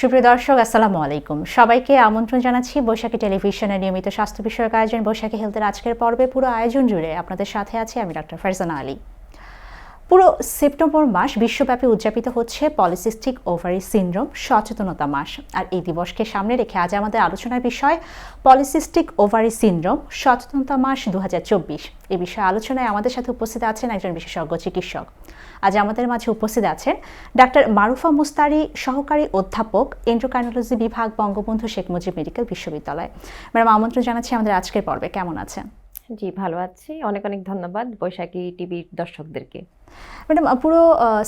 সুপ্রিয় দর্শক, আসসালামু আলাইকুম। সবাইকে আমন্ত্রণ জানাচ্ছি বৈশাখী টেলিভিশনের নিয়মিত স্বাস্থ্য বিষয়ক আয়োজন বৈশাখী হেলথের আজকের পর্বে। পুরো আয়োজন জুড়ে আপনাদের সাথে আছি আমি ডাক্তার ফারজানা আলী। পুরো সেপ্টেম্বর মাস বিশ্বব্যাপী উদযাপিত হচ্ছে পলিসিস্টিক ওভারি সিনড্রোম, সচেতনতা মাস। আর এই দিবসকে সামনে রেখে আজ আমাদের আলোচনার বিষয় পলিসিস্টিক ওভারি সিনড্রোম, সচেতনতা মাস দু হাজার চব্বিশ। এ বিষয়ে আলোচনায় আমাদের সাথে উপস্থিত আছেন একজন বিশেষজ্ঞ চিকিৎসক। আজ আমাদের মাঝে উপস্থিত আছেন ডাক্তার মারুফা মুস্তারি, সহকারী অধ্যাপক এন্ড্রোকাইনোলজি বিভাগ বঙ্গবন্ধু শেখ মুজিব মেডিকেল বিশ্ববিদ্যালয়। ম্যাডাম, আমন্ত্রণ জানাচ্ছি আমাদের আজকের পর্বে। কেমন আছেন? জি, ভালো আছি। অনেক অনেক ধন্যবাদ বৈশাখী টিভির দর্শকদেরকে। ম্যাডাম পুরো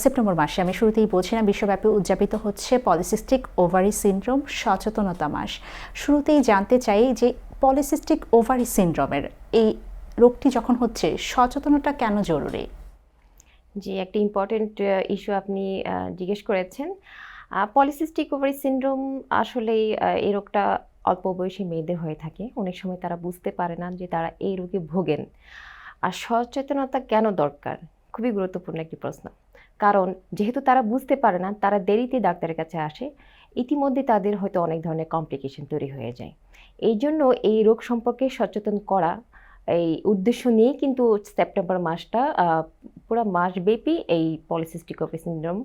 সেপ্টেম্বর মাসে আমি শুরুতেই বলছিলাম বিশ্বব্যাপী উদযাপিত হচ্ছে পলিসিস্টিক ওভারি সিনড্রোম সচেতনতা মাস। শুরুতেই জানতে চাই যে পলিসিস্টিক ওভারি সিনড্রোমের এই রোগটি যখন হচ্ছে সচেতনতা কেন জরুরি? জি একটা ইম্পর্টেন্ট ইস্যু আপনি জিজ্ঞেস করেছেন। পলিসিস্টিক ওভারি সিনড্রোম আসলেই আহ, এই রোগটা অল্প বয়সী মেয়েদের হয়ে থাকে। অনেক সময় তারা বুঝতে পারে না যে তারা এই রোগে ভোগেন। আর সচেতনতা কেন দরকার? খুবই গুরুত্বপূর্ণ একটি প্রশ্ন। কারণ, যেহেতু তারা বুঝতে পারে না, তারা দেরিতে ডাক্তারের কাছে আসে, ইতিমধ্যে তাদের হয়তো অনেক ধরনের কমপ্লিকেশন তৈরি হয়ে যায়। এই জন্য এই রোগ সম্পর্কে সচেতন করা, এই উদ্দেশ্য নিয়েই কিন্তু সেপ্টেম্বর মাসটা পুরো মাসব্যাপী এই পলিসিস্টিক ওভারি সিনড্রোম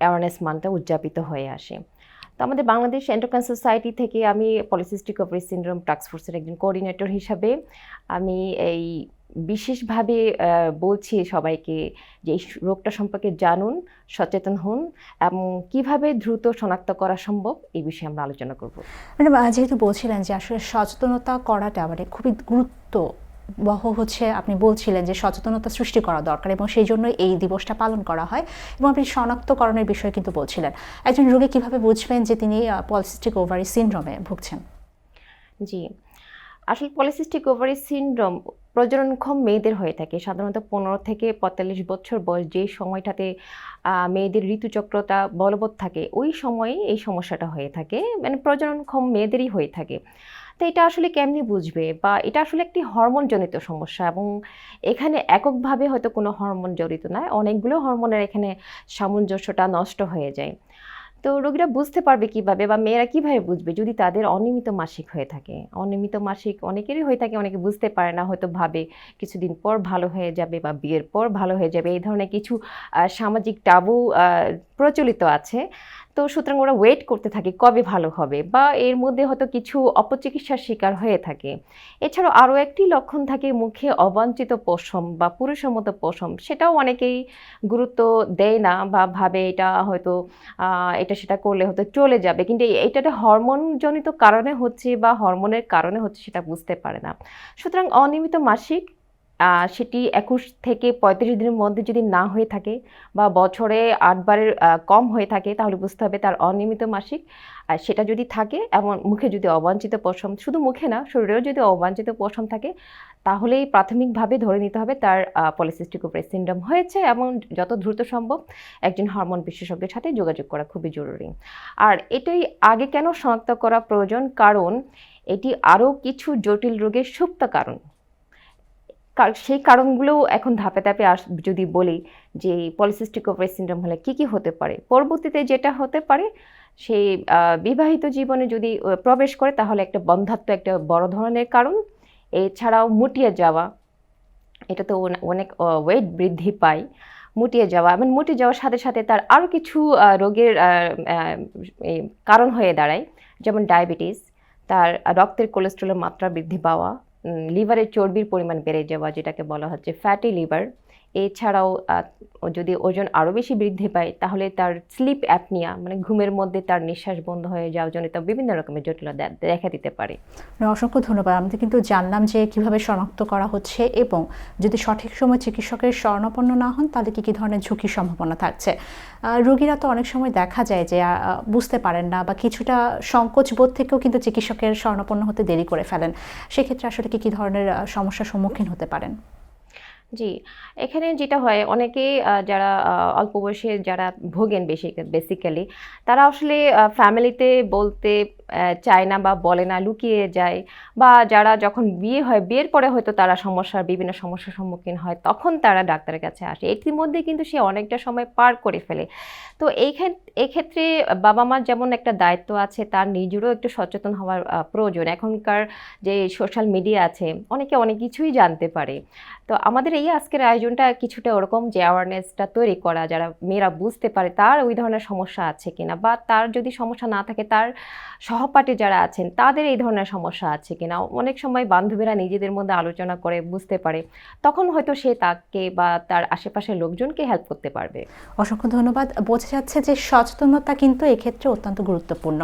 অ্যাওয়ারনেস মান্থটা উদযাপিত হয়ে আসে। তো আমাদের বাংলাদেশ এন্ডোক্রাইন সোসাইটি থেকে আমি পলিসিস্টিক ওভারি সিনড্রোম ফোর্সের একজন কোঅর্ডিনেটর হিসাবে আমি এই বিশেষভাবে বলছি সবাইকে যে এই রোগটা সম্পর্কে জানুন, সচেতন হন এবং কীভাবে দ্রুত শনাক্ত করা সম্ভব এই বিষয়ে আমরা আলোচনা করব। যেহেতু বলছিলেন যে আসলে সচেতনতা করাটা মানে খুবই গুরুত্ব বহ হচ্ছে আপনি বলছিলেন যে সচেতনতা সৃষ্টি করা দরকার এবং সেই জন্য এই দিবসটা পালন করা হয় এবং আপনি শনাক্তকরণের বিষয়ে কিন্তু বলছিলেন। একজন রোগী কীভাবে বুঝবেন যে তিনি পলিসিস্টিক ওভারি সিনড্রোমে ভুগছেন? জি, আসলে পলিসিস্টিক ওভারি সিনড্রোম প্রজননক্ষম মেয়েদের হয়ে থাকে। সাধারণত পনেরো থেকে পঁয়তাল্লিশ বছর বয়স যে সময়টাতে মেয়েদের ঋতুচক্রটা বলবৎ থাকে, ওই সময়ে এই সমস্যাটা হয়ে থাকে। মানে প্রজননক্ষম মেয়েদেরই হয়ে থাকে। তো এটা আসলে কেমনি বুঝবে? বা এটা আসলে একটি হরমোনজনিত সমস্যা এবং এখানে এককভাবে হয়তো কোনো হরমোন জড়িত নয় অনেকগুলো হরমোনের এখানে সামঞ্জস্যটা নষ্ট হয়ে যায়। তো রোগীরা বুঝতে পারবে কীভাবে বা মেয়েরা কীভাবে বুঝবে যদি তাদের অনিয়মিত মাসিক হয়ে থাকে? অনিয়মিত মাসিক অনেকেরই হয়ে থাকে, অনেকে বুঝতে পারে না, হয়তো ভাবে কিছুদিন পর ভালো হয়ে যাবে বা বিয়ের পর ভালো হয়ে যাবে। এই ধরনের কিছু সামাজিক টাবু প্রচলিত আছে। তো সুতরাং ওরা ওয়েট করতে থাকে কবে ভালো হবে বা এর মধ্যে হয়তো কিছু অপচিকিৎসার শিকার হয়ে থাকে। এছাড়াও আরও একটি লক্ষণ থাকে মুখে অবাঞ্ছিত পশম বা পুরুষের পশম, সেটাও অনেকেই গুরুত্ব দেয় না বা ভাবে এটা হয়তো এটা সেটা করলে হয়তো চলে যাবে। কিন্তু এটা হরমোনজনিত কারণে হচ্ছে বা হরমোনের কারণে হচ্ছে সেটা বুঝতে পারে না। সুতরাং অনিয়মিত মাসিক সেটি একুশ থেকে পঁয়ত্রিশ দিনের মধ্যে যদি না হয়ে থাকে বা বছরে আটবারের কম হয়ে থাকে, তাহলে বুঝতে হবে তার অনিয়মিত মাসিক আর সেটা যদি থাকে এবং মুখে যদি অবাঞ্ছিত পশম, শুধু মুখে না, শরীরেও যদি অবাঞ্ছিত পশম থাকে, তাহলেই প্রাথমিকভাবে ধরে নিতে হবে তার পলিসিস্টিক ওভারি সিনড্রোম হয়েছে এবং যত দ্রুত সম্ভব একজন হরমোন বিশেষজ্ঞের সাথে যোগাযোগ করা খুবই জরুরি। আর এটাই আগে কেন শনাক্ত করা প্রয়োজন? কারণ এটি আরও কিছু জটিল রোগের সুপ্ত কারণ। কার- সেই কারণগুলো এখন ধাপে ধাপে আস, যদি বলি যে পলিসিস্টিক ওভারি সিনড্রোম হলে কি কি হতে পারে? পরবর্তীতে যেটা হতে পারে সেই বিবাহিত জীবনে যদি প্রবেশ করে তাহলে একটা বন্ধাত্ম একটা বড় ধরনের কারণ। এছাড়াও মুটিয়ে যাওয়া, এটা তো অনেক ওয়েট বৃদ্ধি পায়। মুটিয়ে যাওয়া এবং মুটিয়ে যাওয়ার সাথে সাথে তার আরও কিছু রোগের কারণ হয়ে দাঁড়ায়, যেমন ডায়াবেটিস তার রক্তের কোলেস্ট্রলের মাত্রা বৃদ্ধি পাওয়া লিভারের চর্বির পরিমাণ বেড়ে যাওয়া যেটাকে বলা হচ্ছে ফ্যাটি লিভার এছাড়াও যদি ওজন আরও বেশি বৃদ্ধি পায়, তাহলে তার স্লিপ অ্যাপনিয়া মানে ঘুমের মধ্যে তার নিঃশ্বাস বন্ধ হয়ে যাওয়া জনিত বিভিন্ন রকমের জটিলতা দেখা দিতে পারে। অসংখ্য ধন্যবাদ। আমি তো কিন্তু জানলাম যে কীভাবে শনাক্ত করা হচ্ছে এবং যদি সঠিক সময় চিকিৎসকের শরণাপন্ন না হন, তাহলে কি কি ধরনের ঝুঁকির সম্ভাবনা থাকছে? রোগীরা তো অনেক সময় দেখা যায় যে বুঝতে পারেন না বা কিছুটা সংকোচ বোধ থেকেও কিন্তু চিকিৎসকের শরণাপন্ন হতে দেরি করে ফেলেন। সেক্ষেত্রে আসলে কি কি ধরনের সমস্যার সম্মুখীন হতে পারেন? জি, এখানে যেটা হয়, অনেকেই যারা অল্প বয়সে যারা ভোগেন বেশি বেসিক্যালি তারা আসলে ফ্যামিলিতে বলতে চায় না বা বলে না, লুকিয়ে যায় বা যারা যখন বিয়ে হয়, বিয়ের পরে হয়তো তারা সমস্যার বিভিন্ন সমস্যার সম্মুখীন হয়, তখন তারা ডাক্তারের কাছে আসে। ইতিমধ্যে কিন্তু সে অনেকটা সময় পার করে ফেলে। তো এই ক্ষেত- এই ক্ষেত্রে বাবা মার যেমন একটা দায়িত্ব আছে, তার নিজেরও একটু সচেতন হওয়ার প্রয়োজন। এখনকার যে সোশ্যাল মিডিয়া আছে, অনেকে অনেক কিছুই জানতে পারে। তো আমাদের এই আজকের আয়োজনটা কিছুটা ওরকম যে অ্যাওয়ারনেসটা তৈরি করা, যারা মেয়েরা বুঝতে পারে তার ওই ধরনের সমস্যা আছে কিনা বা তার যদি সমস্যা না থাকে, তার সহপাঠী যারা আছেন, তাদের এই ধরনের সমস্যা আছে কিনা? অনেক সময় বান্ধবীরা নিজেদের মধ্যে আলোচনা করে বুঝতে পারে, তখন হয়তো সে তাকে বা তার আশেপাশের লোকজনকে হেল্প করতে পারবে। অসংখ্য ধন্যবাদ। বোঝা যাচ্ছে যে সচেতনতা কিন্তু এক্ষেত্রে অত্যন্ত গুরুত্বপূর্ণ।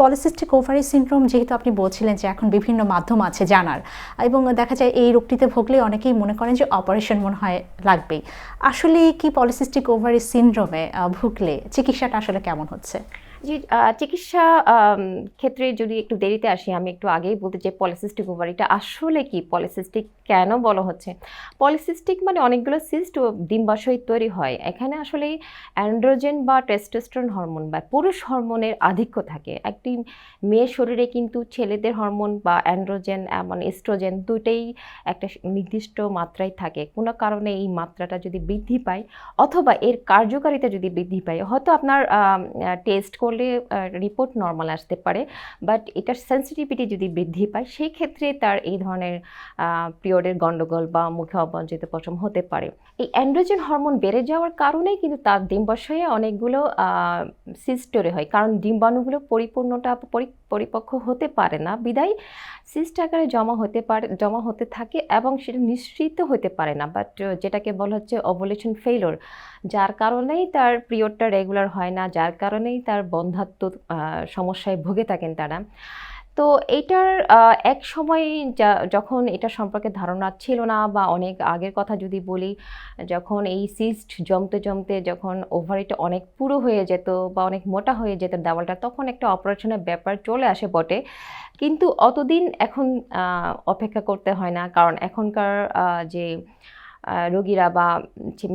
পলিসিস্টিক ওভারি সিনড্রোম যেহেতু আপনি বলছিলেন যে এখন বিভিন্ন মাধ্যম আছে জানার, এবং দেখা যায় এই রোগটিতে ভুগলে অনেকেই মনে করেন যে অপারেশন মনে হয় লাগবেই। আসলে কি পলিসিস্টিক ওভারি সিনড্রোমে ভুগলে চিকিৎসাটা আসলে কেমন হচ্ছে? জি চিকিৎসা ক্ষেত্রে যদি একটু দেরিতে আসি, আমি একটু আগেই বলতে যে পলিসিস্টিক ওভারিটা আসলে কি? পলিসিস্টিক কেন বলা হচ্ছে? পলিসিস্টিক মানে অনেকগুলো সিস্ট ডিম্বাশয় তৈরি হয়। এখানে আসলে অ্যান্ড্রোজেন বা টেস্টোস্টেরন হরমোন বা পুরুষ হরমোনের আধিক্য থাকে। একটি মেয়ের শরীরে কিন্তু ছেলেদের হরমোন বা অ্যান্ড্রোজেন মানে এস্ট্রোজেন দুটোই একটা নির্দিষ্ট মাত্রায় থাকে। কোনো কারণে এই মাত্রাটা যদি বৃদ্ধি পায়, অথবা এর কার্যকারিতা যদি বৃদ্ধি পায়, হয়তো আপনার টেস্ট করলে রিপোর্ট নর্মাল আসতে পারে। বাট এটার সেন্সিটিভিটি যদি বৃদ্ধি পায় সেই ক্ষেত্রে তার এই ধরনের পিরিয়ডের গণ্ডগোল বা মুখে অবাঞ্ছিত পশম হতে পারে। এই অ্যান্ড্রোজেন হরমোন বেড়ে যাওয়ার কারণেই কিন্তু তার ডিম্বাশয়ে অনেকগুলো সিস্ট তৈরি হয়। কারণ ডিম্বাণুগুলো পরিপূর্ণটা পরি- পরিপক্ক হতে পারে না। বিদায় সিস্ট আকারে জমা হতে পারে, জমা হতে থাকে এবং সেটা নিশ্চিত হতে পারে না। বাট যেটাকে বলা হচ্ছে অবলেশন ফেইলোর যার কারণেই তার পিরিয়ডটা রেগুলার হয় না, যার কারণেই তার বন্ধাত্ম সমস্যায় ভুগে থাকেন তারা। তো এটার এক সময় যখন এটা সম্পর্কে ধারণা ছিল না বা অনেক আগের কথা যদি বলি, যখন এই সিস্ট জমতে জমতে যখন ওভারিটা অনেক পুরো হয়ে যেত বা অনেক মোটা হয়ে যেত দেওয়ালটা, তখন একটা অপারেশনের ব্যাপার চলে আসে বটে। কিন্তু অতদিন এখন অপেক্ষা করতে হয় না। কারণ এখনকার যে রোগীরা বা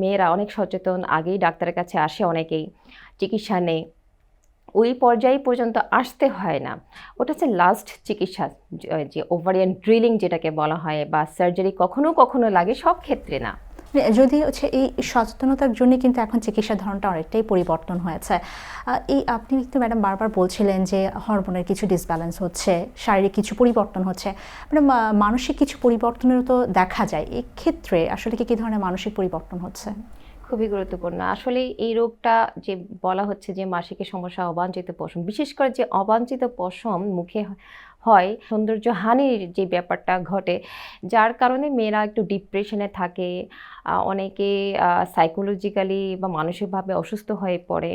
মেয়েরা অনেক সচেতন, আগেই ডাক্তারের কাছে আসে অনেকেই, চিকিৎসা নেই। ওই পর্যায়ে পর্যন্ত আসতে হয় না। ওটা হচ্ছে লাস্ট চিকিৎসা, যে ওভারিয়ান ড্রিলিং যেটাকে বলা হয় বা সার্জারি কখনো কখনো লাগে, সব ক্ষেত্রে না। যদি হচ্ছে এই সচেতনতার জন্য কিন্তু এখন চিকিৎসার ধরনটা অনেকটাই পরিবর্তন হয়েছে। এই আপনি কিন্তু ম্যাডাম বারবার বলছিলেন যে হরমোনের কিছু ডিসব্যালেন্স হচ্ছে, শারীরিক কিছু পরিবর্তন হচ্ছে। মানে মানসিক কিছু পরিবর্তনেরও তো দেখা যায়। এই ক্ষেত্রে আসলে কি কি ধরনের মানসিক পরিবর্তন হচ্ছে? খুবই গুরুত্বপূর্ণ। আসলে এই রোগটা যে বলা হচ্ছে যে মাসিকের সমস্যা, অবাঞ্ছিত পশম, বিশেষ করে যে অবাঞ্ছিত পশম মুখে হয়, সৌন্দর্য হানির যে ব্যাপারটা ঘটে, যার কারণে মেয়েরা একটু ডিপ্রেশনে থাকে অনেকে সাইকোলজিক্যালি বা মানসিকভাবে অসুস্থ হয়ে পড়ে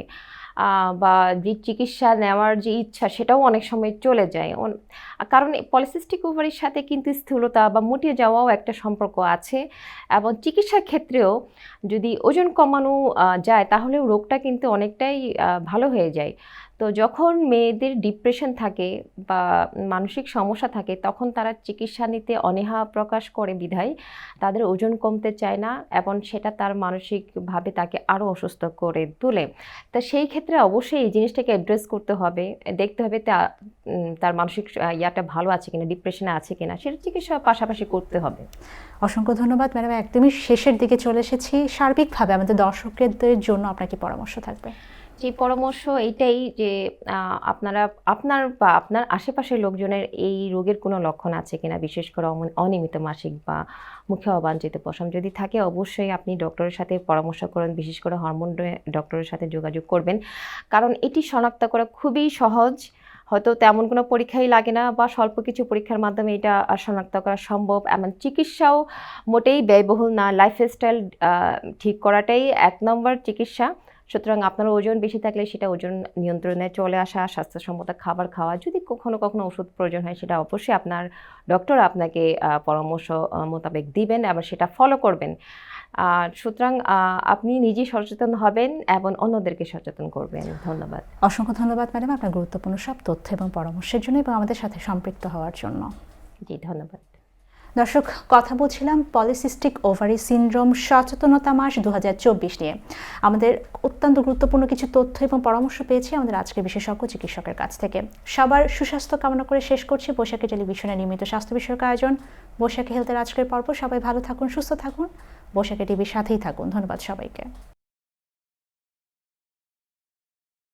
বা যে চিকিৎসা নেওয়ার যে ইচ্ছা সেটাও অনেক সময় চলে যায়। কারণ পলিসিস্টিক ওভারির সাথে কিন্তু স্থূলতা বা মুটে যাওয়াও একটা সম্পর্ক আছে এবং চিকিৎসার ক্ষেত্রেও যদি ওজন কমানো যায় তাহলেও রোগটা কিন্তু অনেকটাই ভালো হয়ে যায়। তো যখন মেয়েদের ডিপ্রেশন থাকে বা মানসিক সমস্যা থাকে, তখন তারা চিকিৎসা নিতে অনীহা প্রকাশ করে বিধায় তাদের ওজন কমতে চায় না এবং সেটা তার মানসিকভাবে তাকে আরও অসুস্থ করে তোলে। তা সেই ক্ষেত্রে অবশ্যই এই জিনিসটাকে অ্যাড্রেস করতে হবে। দেখতে হবে তার মানসিক ইয়াটা ভালো আছে কিনা ডিপ্রেশনে আছে কিনা, সেটা চিকিৎসা পাশাপাশি করতে হবে। অসংখ্য ধন্যবাদ ম্যাডাম একদমই শেষের দিকে চলে এসেছি। সার্বিকভাবে আমাদের দর্শকদের জন্য আপনার কি পরামর্শ থাকবে? যে পরামর্শ এইটাই যে আপনারা, আপনার বা আপনার আশেপাশের লোকজনের এই রোগের কোনো লক্ষণ আছে কিনা? বিশেষ করে অনিয়মিত মাসিক বা মুখে অবাঞ্ছিত পশম যদি থাকে, অবশ্যই আপনি ডক্টরের সাথে পরামর্শ করেন। বিশেষ করে হরমোন ডক্টরের সাথে যোগাযোগ করবেন। কারণ এটি শনাক্ত করা খুবই সহজ। হয়তো তেমন কোনো পরীক্ষাই লাগে না বা স্বল্প কিছু পরীক্ষার মাধ্যমে এটা শনাক্ত করা সম্ভব। এমন চিকিৎসাও মোটেই ব্যয়বহুল না। লাইফস্টাইল ঠিক করাটাই এক নম্বর চিকিৎসা। সুতরাং আপনার ওজন বেশি থাকলে সেটা ওজন নিয়ন্ত্রণে চলে আসা স্বাস্থ্যসম্মত খাবার খাওয়া যদি কখনো কখনো ওষুধ প্রয়োজন হয় সেটা অবশ্যই আপনার ডক্টর আপনাকে পরামর্শ মোতাবেক দিবেন এবং সেটা ফলো করবেন। আর সুতরাং আপনি নিজেই সচেতন হবেন এবং অন্যদেরকে সচেতন করবেন। ধন্যবাদ। অসংখ্য ধন্যবাদ ম্যাডাম আপনার গুরুত্বপূর্ণ সব তথ্য এবং পরামর্শের জন্য এবং আমাদের সাথে সম্পৃক্ত হওয়ার জন্য। জি ধন্যবাদ। দর্শক, কথা বলছিলাম পলিসিস্টিক ওভারি সিনড্রোম সচেতনতা মাস দু হাজার চব্বিশ নিয়ে। আমাদের অত্যন্ত গুরুত্বপূর্ণ কিছু তথ্য এবং পরামর্শ পেয়েছি আমাদের আজকের বিশেষজ্ঞ চিকিৎসকের কাছ থেকে। সবার সুস্বাস্থ্য কামনা করে শেষ করছি বৈশাখী টেলিভিশনের নিয়মিত স্বাস্থ্য বিষয়ক আয়োজন। বৈশাখী হেলথের আজকের পর্ব সবাই ভালো থাকুন, সুস্থ থাকুন। বৈশাখী টিভির সাথেই থাকুন। ধন্যবাদ সবাইকে।